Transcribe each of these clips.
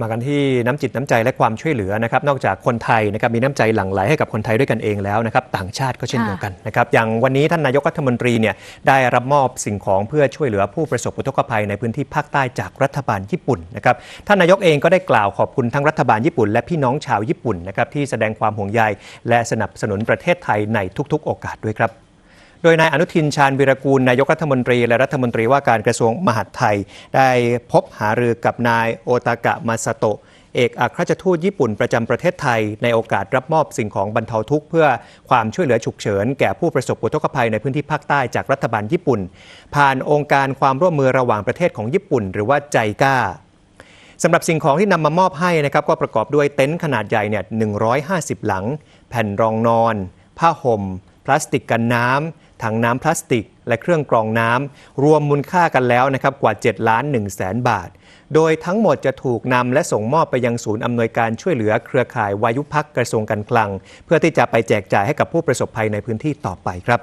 มากันที่น้ำจิตน้ำใจและความช่วยเหลือนะครับนอกจากคนไทยนะครับมีน้ำใจหลั่งไหลให้กับคนไทยด้วยกันเองแล้วนะครับต่างชาติก็เช่นค่ะเดียวกันนะครับอย่างวันนี้ท่านนายกรัฐมนตรีเนี่ยได้รับมอบสิ่งของเพื่อช่วยเหลือผู้ประสบอุทกภัยในพื้นที่ภาคใต้จากรัฐบาลญี่ปุ่นนะครับท่านนายกเองก็ได้กล่าวขอบคุณทั้งรัฐบาลญี่ปุ่น และพี่น้องชาวญี่ปุ่นนะครับที่แสดงความห่วงใยและสนับสนุนประเทศไทยในทุก ๆ โอกาสด้วยครับ โดยนายอนุทินชาญวิรกูลนายกรัฐมนตรี และรัฐมนตรีว่าการกระทรวงมหาดไทย ได้พบหารือกับนายโอตากะมาซาโตะเอกอัครราชทูตญี่ปุ่นประจำประเทศไทย ในโอกาสรับมอบสิ่งของบรรเทาทุกข์เพื่อความช่วยเหลือฉุกเฉิน แก่ผู้ประสบอุทกภัยในพื้นที่ภาคใต้จากรัฐบาลญี่ปุ่น ผ่านองค์การความร่วมมือระหว่างประเทศของญี่ปุ่น หรือว่าใจก้าสำหรับสิ่งของที่นำมามอบให้นะครับก็ประกอบด้วยเต็นท์ขนาดใหญ่เนี่ย150 หลัง แผ่นรองนอน ผ้าห่ม พลาสติกกันน้ำถังน้ำพลาสติก และเครื่องกรองน้ำรวมมูลค่ากันแล้วนะครับกว่า7ล้าน1แสนบาท โดยทั้งหมดจะถูกนำและส่งมอบไปยังศูนย์อำนวยการช่วยเหลือเครือข่ายวายุพักกระทรวงการคลัง เพื่อที่จะไปแจกจ่ายให้กับผู้ประสบภัยในพื้นที่ต่อไปครับ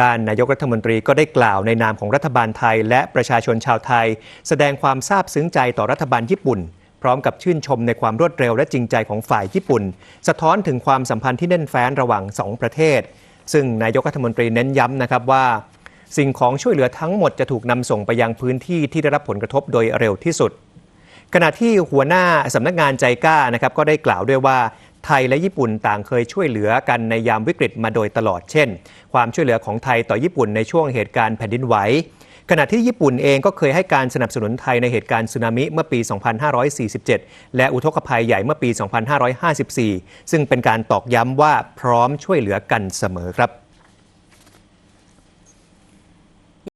ด้านนายกรัฐมนตรีก็ได้กล่าวในนามของรัฐบาลไทย และประชาชนชาวไทย แสดงความซาบซึ้งใจต่อรัฐบาลญี่ปุ่น พร้อมกับชื่นชมในความรวดเร็วและจริงใจของฝ่ายญี่ปุ่น สะท้อนถึงความสัมพันธ์ที่แน่นแฟ้นระหว่างสองประเทศ ซึ่งนายกรัฐมนตรีเน้นย้ำนะครับว่า สิ่งของช่วยเหลือทั้งหมดจะถูกนำส่งไปยังพื้นที่ที่ได้รับผลกระทบโดยเร็วที่สุด ขณะที่หัวหน้าสำนักงานใจกล้านะครับก็ได้กล่าวด้วยว่าไทยและญี่ปุ่นต่างเคยช่วยเหลือกันในยามวิกฤตมาโดยตลอดเช่น ความช่วยเหลือของไทยต่อญี่ปุ่นในช่วงเหตุการณ์แผ่นดินไหว ขณะที่ญี่ปุ่นเองก็เคยให้การสนับสนุนไทยในเหตุการณ์สึนามิเมื่อปี 2547 และอุทกภัยใหญ่เมื่อปี 2554 ซึ่งเป็นการตอกย้ำว่าพร้อมช่วยเหลือกันเสมอครับ